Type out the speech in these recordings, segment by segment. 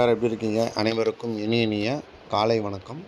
Sir எப்படி இருக்கீங்க? அனைவருக்கும் இனிய இனிய காலை வணக்கம்.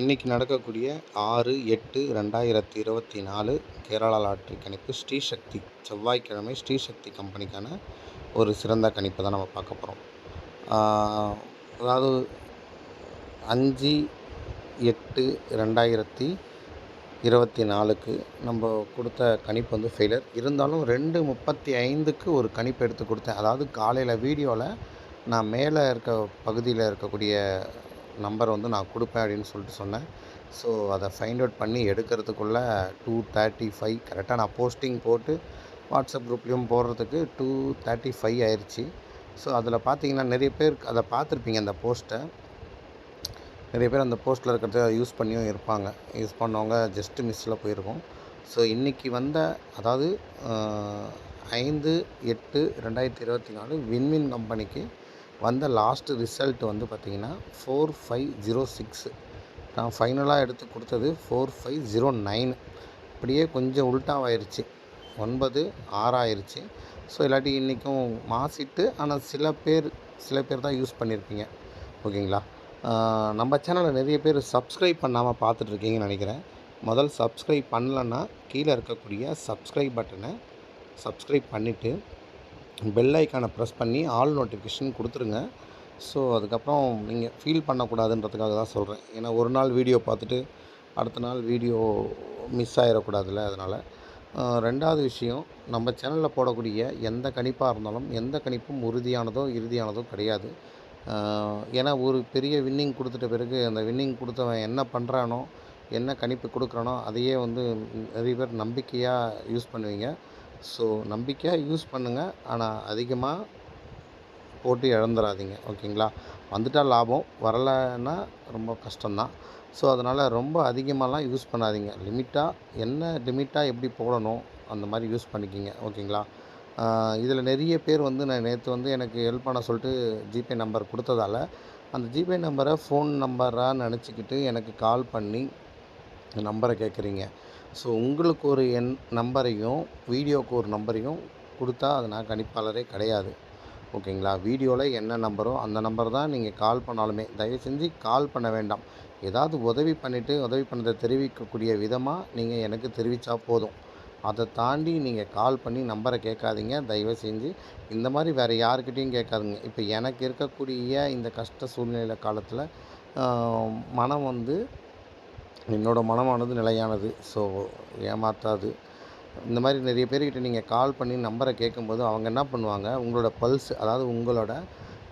இன்றைக்கி நடக்கக்கூடிய ஆறு எட்டு ரெண்டாயிரத்தி இருபத்தி நாலு கேரளா லாட்ரி கணிப்பு ஸ்ரீசக்தி செவ்வாய்க்கிழமை ஸ்ரீசக்தி கம்பெனிக்கான ஒரு சிறந்த கணிப்பை தான் நம்ம பார்க்க போகிறோம் அதாவது அஞ்சு எட்டு ரெண்டாயிரத்தி இருபத்தி நாலுக்கு நம்ம கொடுத்த கணிப்பு வந்து ஃபெயிலர் இருந்தாலும் ரெண்டு முப்பத்தி ஐந்துக்கு ஒரு கணிப்பு எடுத்து கொடுத்தேன். அதாவது காலையில் வீடியோவில் நான் மேலே இருக்க பகுதியில் இருக்கக்கூடிய நம்பர் வந்து நான் கொடுப்பேன் அப்படின்னு சொல்லிட்டு சொன்னேன். ஸோ அதை ஃபைண்ட் அவுட் பண்ணி எடுக்கிறதுக்குள்ளே டூ தேர்ட்டி ஃபைவ் கரெக்டாக நான் போஸ்டிங் போட்டு வாட்ஸ்அப் குரூப்லேயும் போடுறதுக்கு டூ தேர்ட்டி ஃபைவ் ஆயிடுச்சு ஸோ அதில் பார்த்தீங்கன்னா நிறைய பேர் அதை பார்த்துருப்பீங்க அந்த போஸ்ட்டை நிறைய பேர் அந்த போஸ்ட்டில் இருக்கிறத யூஸ் பண்ணியும் இருப்பாங்க. யூஸ் பண்ணவங்க ஜஸ்ட்டு மிஸ்ஸில் போயிருக்கோம். ஸோ இன்றைக்கி வந்த அதாவது ஐந்து எட்டு ரெண்டாயிரத்தி இருபத்தி நாலு வின்வின் கம்பெனிக்கு வந்த லாஸ்ட்டு ரிசல்ட் வந்து பார்த்திங்கன்னா ஃபோர் ஃபைவ் ஜீரோ சிக்ஸு நான் ஃபைனலாக எடுத்து கொடுத்தது ஃபோர் ஃபைவ் ஜீரோ நைன் அப்படியே கொஞ்சம் உல்ட்டாவாயிருச்சு ஒன்பது ஆறாயிருச்சு. ஸோ இல்லாட்டி இன்றைக்கும் மாசிட்டு ஆனால் சில பேர் சில பேர் தான் யூஸ் பண்ணியிருப்பீங்க ஓகேங்களா நம்ம சேனலில் நிறைய பேர் சப்ஸ்கிரைப் பண்ணாமல் பார்த்துட்ருக்கீங்கன்னு நினைக்கிறேன். முதல் சப்ஸ்கிரைப் பண்ணலன்னா கீழே இருக்கக்கூடிய சப்ஸ்கிரைப் பட்டனை சப்ஸ்கிரைப் பண்ணிவிட்டு பெல் ஐக்கானை ப்ரெஸ் பண்ணி ஆல் நோட்டிஃபிகேஷன் கொடுத்துருங்க. ஸோ அதுக்கப்புறம் நீங்கள் ஃபீல் பண்ணக்கூடாதுன்றதுக்காக தான் சொல்கிறேன் ஏன்னா ஒரு நாள் வீடியோ பார்த்துட்டு அடுத்த நாள் வீடியோ மிஸ் ஆகிடக்கூடாதுல்ல அதனால். ரெண்டாவது விஷயம் நம்ம சேனலில் போடக்கூடிய எந்த கணிப்பாக இருந்தாலும் எந்த கணிப்பும் உறுதியானதோ இறுதியானதோ கிடையாது. ஏன்னா ஒரு பெரிய வின்னிங் கொடுத்துட்ட பிறகு அந்த வின்னிங் கொடுத்தவன் என்ன பண்ணுறானோ என்ன கணிப்பு கொடுக்குறானோ அதையே வந்து நிறைய பேர் நம்பிக்கையாக யூஸ் பண்ணுவீங்க. ஸோ நம்பிக்கையாக யூஸ் பண்ணுங்கள் ஆனால் அதிகமாக போட்டு இழந்துடாதீங்க ஓகேங்களா? வந்துட்டால் லாபம் வரலைன்னா ரொம்ப கஷ்டம்தான். ஸோ அதனால் ரொம்ப அதிகமாகலாம் யூஸ் பண்ணாதீங்க. லிமிட்டாக என்ன லிமிட்டாக எப்படி போடணும் அந்த மாதிரி யூஸ் பண்ணிக்கிங்க. ஓகேங்களா? இதில் நிறைய பேர் வந்து நான் நேற்று வந்து எனக்கு ஹெல்ப் பண்ண சொல்லிட்டு ஜிபே நம்பர் கொடுத்ததால அந்த ஜிபே நம்பரை ஃபோன் நம்பராக நினச்சிக்கிட்டு எனக்கு கால் பண்ணி நம்பரை கேட்குறீங்க ஸோ உங்களுக்கு ஒரு எண் நம்பரையும் வீடியோவுக்கு ஒரு நம்பரையும் கொடுத்தா அது நான் கணிப்பாளரே கிடையாது. ஓகேங்களா? வீடியோவில் என்ன நம்பரோ அந்த நம்பர் தான் நீங்கள் கால் பண்ணாலுமே தயவு செஞ்சு கால் பண்ண வேண்டாம். ஏதாவது உதவி பண்ணிவிட்டு உதவி பண்ணதை தெரிவிக்கக்கூடிய விதமாக நீங்கள் எனக்கு தெரிவித்தா போதும். அதை தாண்டி நீங்கள் கால் பண்ணி நம்பரை கேட்காதீங்க. தயவு செஞ்சு இந்த மாதிரி வேறு யாருக்கிட்டேயும் கேட்காதுங்க. இப்போ எனக்கு இருக்கக்கூடிய இந்த கஷ்ட சூழ்நிலை காலத்தில் மனம் வந்து என்னோடய மனமானது நிலையானது. ஸோ ஏமாற்றாது இந்த மாதிரி நிறைய பேர்கிட்ட நீங்கள் கால் பண்ணி நம்பரை கேட்கும்போது அவங்க என்ன பண்ணுவாங்க? உங்களோட பல்ஸ் அதாவது உங்களோட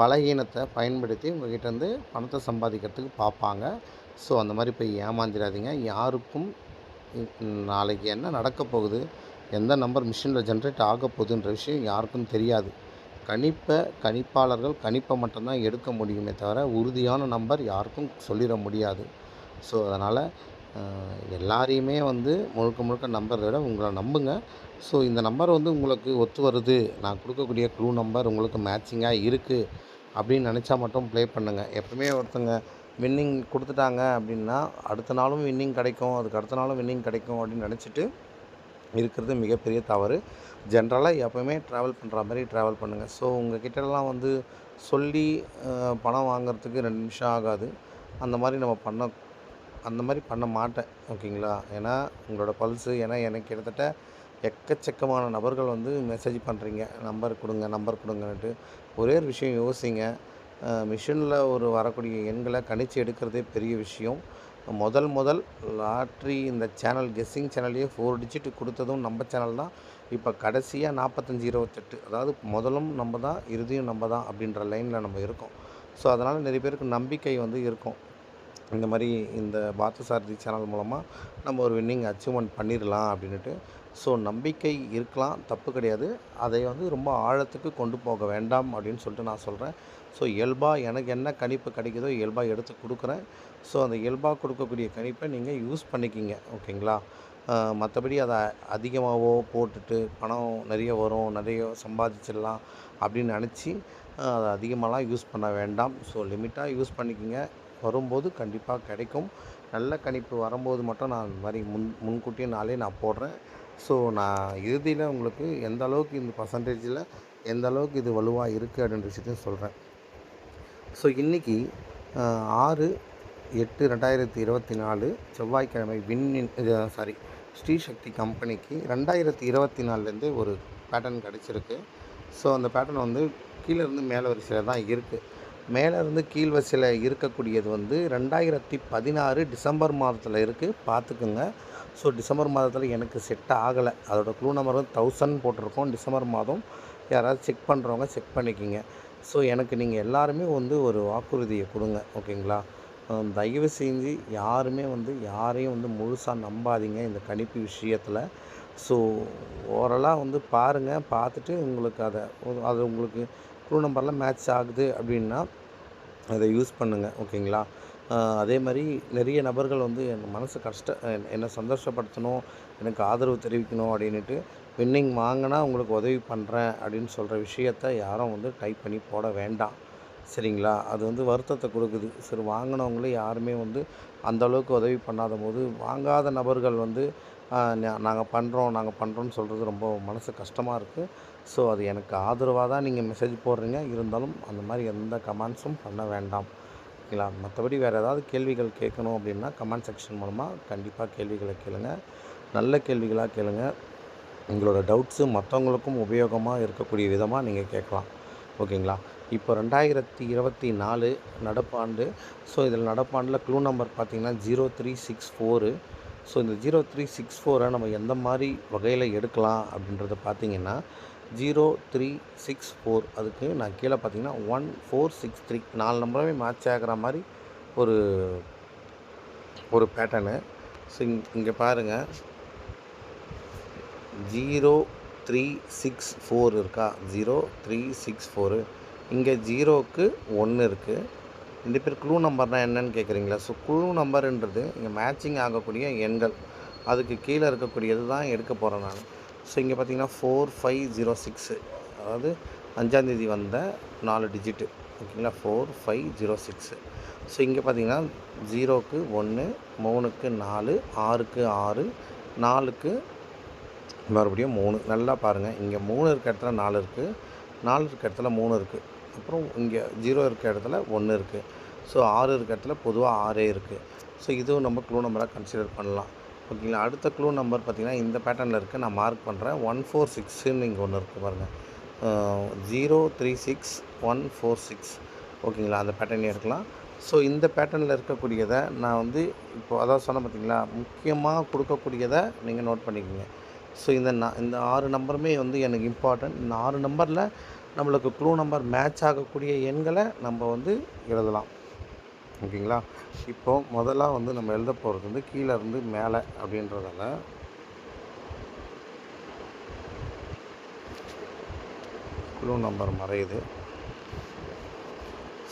பலகீனத்தை பயன்படுத்தி உங்கள்கிட்ட வந்து பணத்தை சம்பாதிக்கிறதுக்கு பார்ப்பாங்க. ஸோ அந்த மாதிரி போய் ஏமாந்திராதீங்க. யாருக்கும் நாளைக்கு என்ன நடக்க போகுது? எந்த நம்பர் மிஷினில் ஜென்ரேட் ஆக போகுதுன்ற விஷயம் யாருக்கும் தெரியாது. கணிப்பை கணிப்பாளர்கள் கணிப்பை மட்டும்தான் எடுக்க முடியுமே தவிர உறுதியான நம்பர் யாருக்கும் சொல்லிட முடியாது. ஸோ அதனால் எல்லாரையுமே வந்து முழுக்க முழுக்க நம்புறதை விட உங்களை நம்புங்க. ஸோ இந்த நம்பர் வந்து உங்களுக்கு ஒத்து வருது. நான் கொடுக்கக்கூடிய க்ளூ நம்பர் உங்களுக்கு மேட்சிங்காக இருக்குது அப்படின்னு நினச்சா மட்டும் ப்ளே பண்ணுங்கள் எப்பவுமே ஒருத்தங்க வின்னிங் கொடுத்துட்டாங்க அப்படின்னா அடுத்த நாளும் வின்னிங் கிடைக்கும் அதுக்கு அடுத்த நாளும் வின்னிங் கிடைக்கும் அப்படின்னு நினச்சிட்டு இருக்கிறது மிகப்பெரிய தவறு. ஜென்ரலாக எப்போவுமே ட்ராவல் பண்ணுற மாதிரி ட்ராவல் பண்ணுங்கள் ஸோ உங்கள் கிட்டலாம் வந்து சொல்லி பணம் வாங்குறதுக்கு ரெண்டு நிமிஷம் ஆகாது. அந்த மாதிரி நம்ம பண்ண அந்த மாதிரி பண்ண மாட்டேன் ஓகேங்களா? ஏன்னா உங்களோட பல்ஸு ஏன்னா எனக்கு கிட்டத்தட்ட எக்கச்சக்கமான நபர்கள் வந்து மெசேஜ் பண்ணுறீங்க நம்பர் கொடுங்க நம்பர் கொடுங்கன்ட்டு ஒரே ஒரு விஷயம் யோசிங்க. மிஷினில் ஒரு வரக்கூடிய எண்களை கணிச்சு எடுக்கிறதே பெரிய விஷயம். முதல் முதல் லாட்ரி இந்த சேனல் கெஸ்ஸிங் சேனல்லையே ஃபோர் டிஜிட் கொடுத்ததும் நம்ம சேனல் தான். இப்போ கடைசியாக நாற்பத்தஞ்சி இருபத்தெட்டு அதாவது முதலும் நம்ம தான் இறுதியும் நம்ம தான் அப்படின்ற லைனில் நம்ம இருக்கோம். ஸோ அதனால் நிறைய பேருக்கு நம்பிக்கை வந்து இருக்கும். இந்த மாதிரி இந்த பார்த்தசாரதி சேனல் மூலமாக நம்ம ஒரு வின்னிங் அச்சீவ்மெண்ட் பண்ணிடலாம் அப்படின்ட்டு ஸோ நம்பிக்கை இருக்கலாம் தப்பு கிடையாது. அதை வந்து ரொம்ப ஆழத்துக்கு கொண்டு போக வேண்டாம் அப்படின்னு சொல்லிட்டு நான் சொல்கிறேன் ஸோ இயல்பாக எனக்கு என்ன கணிப்பு கிடைக்குதோ இயல்பாக எடுத்து கொடுக்குறேன். ஸோ அந்த இயல்பாக கொடுக்கக்கூடிய கணிப்பை நீங்கள் யூஸ் பண்ணிக்கிங்க ஓகேங்களா? மற்றபடி அதை அதிகமாகவோ போட்டுட்டு பணம் நிறைய வரும் நிறைய சம்பாதிச்சிடலாம் அப்படின்னு நினச்சி அதை அதிகமாகலாம் யூஸ் பண்ண வேண்டாம். ஸோ லிமிட்டாக யூஸ் பண்ணிக்கிங்க. வரும்போது கண்டிப்பாக கிடைக்கும். நல்ல கணிப்பு வரும்போது மட்டும் நான் இந்த மாதிரி முன் முன்கூட்டியே நாளே நான் போடுறேன். ஸோ நான் இறுதியில் உங்களுக்கு எந்த அளவுக்கு இந்த பர்சன்டேஜில் எந்த அளவுக்கு இது வலுவாக இருக்குது அப்படின்ற விஷயத்தையும் சொல்கிறேன் ஸோ இன்றைக்கி ஆறு எட்டு ரெண்டாயிரத்தி இருபத்தி நாலு செவ்வாய்க்கிழமை விண்ணின் சாரி ஸ்ரீசக்தி கம்பெனிக்கு ரெண்டாயிரத்தி இருபத்தி நாலுலேருந்து ஒரு பேட்டர்ன் கிடச்சிருக்கு. ஸோ அந்த பேட்டர்ன் வந்து கீழே இருந்து மேலே வரிசையில் தான் இருக்குது மேலேருந்து கீழ் வரிசையில் இருக்கக்கூடியது வந்து ரெண்டாயிரத்தி பதினாறு டிசம்பர் மாதத்தில் இருக்குது பார்த்துக்குங்க ஸோ டிசம்பர் மாதத்தில் எனக்கு செட் ஆகலை. அதோட க்ளூ நம்பர் வந்து தௌசண்ட் போட்டிருக்கோம். டிசம்பர் மாதம் யாராவது செக் பண்ணுறவங்க செக் பண்ணிக்கிங்க. ஸோ எனக்கு நீங்கள் எல்லாருமே வந்து ஒரு வாக்குறுதியை கொடுங்க. ஓகேங்களா தயவு செஞ்சு யாருமே வந்து யாரையும் வந்து முழுசாக நம்பாதீங்க இந்த கணிப்பு விஷயத்தில். ஸோ ஓரலாக வந்து பாருங்கள் பார்த்துட்டு உங்களுக்கு அதை அது உங்களுக்கு க்ளூ நம்பரில் மேட்ச் ஆகுது அப்படின்னா அதை யூஸ் பண்ணுங்கள் ஓகேங்களா அதே மாதிரி நிறைய நபர்கள் வந்து என் மனசு கஷ்ட என்னை சந்தோஷப்படுத்தணும் எனக்கு ஆதரவு தெரிவிக்கணும் அப்படின்ட்டு வின்னிங் வாங்கினா உங்களுக்கு உதவி பண்ணுறேன் அப்படின்னு சொல்கிற விஷயத்த யாரும் வந்து டைப் பண்ணி போட வேண்டாம். சரிங்களா? அது வந்து வருத்தத்தை கொடுக்குது. சரி வாங்கினவங்களே யாருமே வந்து அந்தளவுக்கு உதவி பண்ணாத போது வாங்காத நபர்கள் வந்து நாங்கள் பண்ணுறோம் நாங்கள் பண்ணுறோன்னு சொல்கிறது ரொம்ப மனசு கஷ்டமாக இருக்குது ஸோ அது எனக்கு ஆதரவாக தான் நீங்கள் மெசேஜ் போடுறீங்க. இருந்தாலும் அந்த மாதிரி எந்த கமெண்ட்ஸும் பண்ண வேண்டாம். ஓகேங்களா? மற்றபடி வேறு ஏதாவது கேள்விகள் கேட்கணும் அப்படின்னா கமெண்ட் செக்ஷன் மூலமாக கண்டிப்பாக கேள்விகளை கேளுங்க. நல்ல கேள்விகளாக கேளுங்க. உங்களோட டவுட்ஸு மற்றவங்களுக்கும் உபயோகமாக இருக்கக்கூடிய விதமாக நீங்கள் கேட்கலாம். ஓகேங்களா? இப்போ ரெண்டாயிரத்தி இருபத்தி நாலு நடப்பாண்டு. ஸோ இதில் நடப்பாண்டில் க்ளூ நம்பர் பார்த்தீங்கன்னா zero three six four so இந்த ஜீரோ த்ரீ சிக்ஸ் ஃபோரை நம்ம எந்த மாதிரி வகையில் எடுக்கலாம் அப்படின்றத பார்த்தீங்கன்னா ஜீரோ த்ரீ சிக்ஸ் ஃபோர் அதுக்கு நான் கீழே பார்த்தீங்கன்னா ஒன் ஃபோர் சிக்ஸ் த்ரீ நாலு நம்பருமே மேட்ச் ஆகிற மாதிரி ஒரு ஒரு பேட்டர்னு ஸோ இங் இங்கே பாருங்கள் ஜீரோ த்ரீ சிக்ஸ் ஃபோர் இருக்கா? Zero three six four. இங்கே ஜீரோக்கு ஒன்று இருக்குது ரெண்டு பேர் குழு நம்பர்னால் என்னன்னு கேட்குறீங்களா ஸோ குழு நம்பருன்றது இங்கே மேட்சிங் ஆகக்கூடிய எண்கள். அதுக்கு கீழே இருக்கக்கூடியது தான் எடுக்க போகிறேன் நான். ஸோ இங்கே பார்த்தீங்கன்னா ஃபோர் ஃபைவ் ஜீரோ சிக்ஸு அதாவது அஞ்சாந்தேதி வந்த நாலு டிஜிட்டு ஓகேங்களா? Four five zero six so இங்கே பார்த்தீங்கன்னா ஜீரோக்கு ஒன்று மூணுக்கு நாலு ஆறுக்கு ஆறு நாலுக்கு மறுபடியும் மூணு. நல்லா பாருங்கள் இங்கே மூணு இருக்க இடத்துல நாலு இருக்குது நாலு இருக்க இடத்துல மூணு இருக்குது அப்புறம் இங்கே ஜீரோ இருக்க இடத்துல ஒன்று இருக்குது ஸோ ஆறு இருக்க இடத்துல பொதுவாக ஆறே இருக்குது ஸோ இதுவும் நம்ம க்ளூ நம்பராக கன்சிடர் பண்ணலாம். ஓகேங்களா அடுத்த க்ளூ நம்பர் பார்த்திங்கன்னா இந்த பேட்டர்னில் இருக்குது நான் மார்க் பண்ணுறேன் ஒன் ஃபோர் சிக்ஸுன்னு இங்கே ஒன்று இருக்குது பாருங்கள் zero three six one four six ஓகேங்களா அந்த பேட்டர்னே இருக்கலாம். ஸோ இந்த பேட்டர்னில் இருக்கக்கூடியதை நான் வந்து இப்போ அதாவது சொன்னேன் பார்த்தீங்களா? முக்கியமாக கொடுக்கக்கூடியதை நீங்கள் நோட் பண்ணிக்கோங்க. ஸோ இந்த நான் இந்த ஆறு நம்பருமே வந்து எனக்கு இம்பார்ட்டன்ட் இந்த ஆறு நம்பரில் நம்மளுக்கு க்ளூ நம்பர் மேட்ச் ஆகக்கூடிய எண்களை நம்ம வந்து எழுதலாம். ஓகேங்களா? இப்போது முதல்ல வந்து நம்ம எழுத போகிறது வந்து கீழே இருந்து மேலே அப்படின்றதால. குழு நம்பர் மறையுது.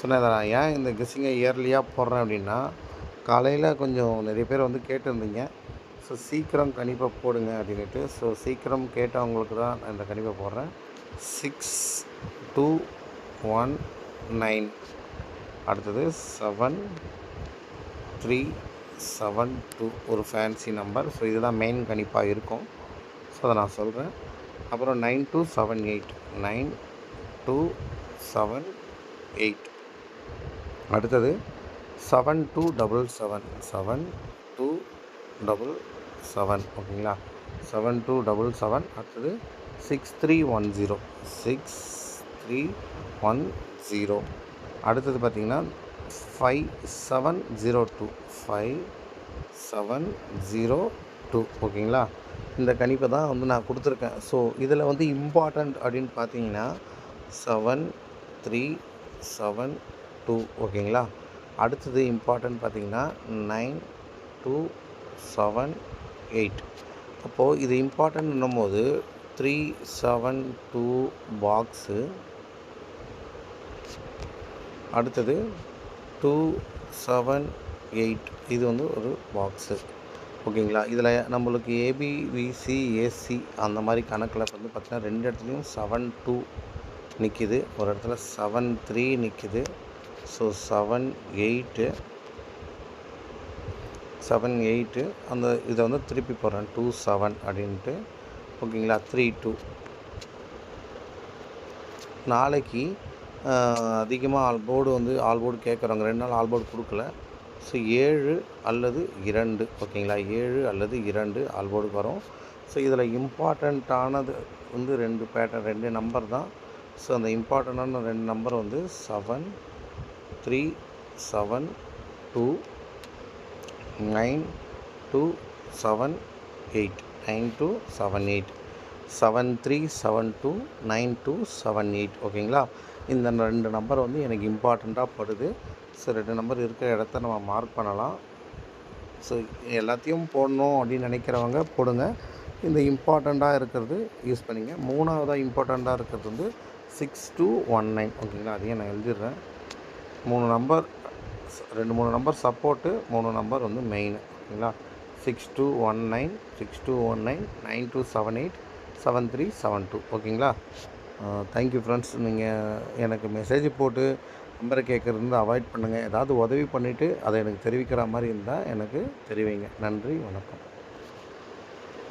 சொன்னேன் நான் ஏன் இந்த கெஸ்ஸிங்கை இயர்லியாக போடுறேன் அப்படின்னா காலையில் கொஞ்சம் நிறைய பேர் வந்து கேட்டிருந்தீங்க. ஸோ சீக்கிரம் கணிப்பை போடுங்க அப்படின்ட்டு ஸோ சீக்கிரம் கேட்டவங்களுக்கு தான் நான் இந்த கணிப்பை போடுறேன். சிக்ஸ் டூ ஒன் நைன் அடுத்தது செவன் த்ரீ செவன் டூ ஒரு ஃபேன்சி நம்பர் ஸோ இதுதான் மெயின் கணிப்பாக இருக்கும். ஸோ அதை நான் சொல்கிறேன் அப்புறம் nine two seven eight nine two seven eight அடுத்தது seven two double seven seven two double seven ஓகேங்களா? செவன் டூ டபுள் செவன் அடுத்தது six three one zero six three one zero அடுத்தது பார்த்திங்கன்னா five seven zero two five seven zero two ஓகேங்களா? இந்த கணிப்பை தான் வந்து நான் கொடுத்துருக்கேன். ஸோ இதில் வந்து இம்பார்ட்டண்ட் அப்படின்னு பார்த்தீங்கன்னா செவன் த்ரீ செவன் டூ ஓகேங்களா? அடுத்தது இம்பார்ட்டன்ட் பார்த்தீங்கன்னா நைன் டூ செவன் எயிட் அப்போது இது இம்பார்ட்டன்ட்னும் போது த்ரீ செவன் டூ பாக்ஸு அடுத்தது டூ செவன் எயிட். இது வந்து ஒரு பாக்ஸு ஓகேங்களா? இதில் நம்மளுக்கு ஏபிவிசி ஏசி அந்த மாதிரி கணக்கில் வந்து பார்த்திங்கன்னா ரெண்டு இடத்துலையும் செவன் டூ நிற்கிது ஒரு இடத்துல செவன் த்ரீ நிற்கிது so seven eight seven eight அந்த இதை வந்து திருப்பி போடுறேன். டூ செவன் அப்படின்ட்டு. ஓகேங்களா? த்ரீ டூ நாளைக்கு அதிகமாக ஆல் போர்டு வந்து ஆல் போர்டு கேட்குறவங்க ரெண்டு நாள் ஆல் போர்டு கொடுக்கல. ஸோ ஏழு அல்லது இரண்டு ஓகேங்களா? ஏழு அல்லது இரண்டு ஆல் போர்டு வரும். ஸோ இதில் இம்பார்ட்டண்ட்டானது வந்து ரெண்டு பேட்டர்ன் ரெண்டு நம்பர் தான். ஸோ அந்த இம்பார்ட்டண்ட்டான ரெண்டு நம்பர் வந்து seven three seven two nine two seven eight nine two seven eight seven three seven two nine two seven eight ஓகேங்களா இந்த ரெண்டு நம்பர் வந்து எனக்கு இம்பார்ட்டண்ட்டாக படுது. ஸோ ரெண்டு நம்பர் இருக்கிற இடத்த நம்ம மார்க் பண்ணலாம். ஸோ எல்லாத்தையும் போடணும் அப்படின்னு நினைக்கிறவங்க போடுங்க. இந்த இம்பார்ட்டண்ட்டாக இருக்கிறது யூஸ் பண்ணிங்க. மூணாவதாக இம்பார்ட்டண்ட்டாக இருக்கிறது வந்து சிக்ஸ் டூ ஒன் நைன் ஓகேங்களா அதையும் நான் எழுதிடுறேன். மூணு நம்பர் ரெண்டு மூணு நம்பர் சப்போர்ட்டு மூணு நம்பர் வந்து மெயின் ஓகேங்களா six two one nine six two one nine nine two seven eight seven three seven two ஓகேங்களா தேங்க்யூ ஃப்ரெண்ட்ஸ் நீங்கள் எனக்கு மெசேஜ் போட்டு நம்பரை கேட்குறது வந்து அவாய்ட் பண்ணுங்கள் ஏதாவது உதவி பண்ணிவிட்டு அதை எனக்கு தெரிவிக்கிற மாதிரி இருந்தால் எனக்கு தெரிவிங்க. நன்றி வணக்கம்.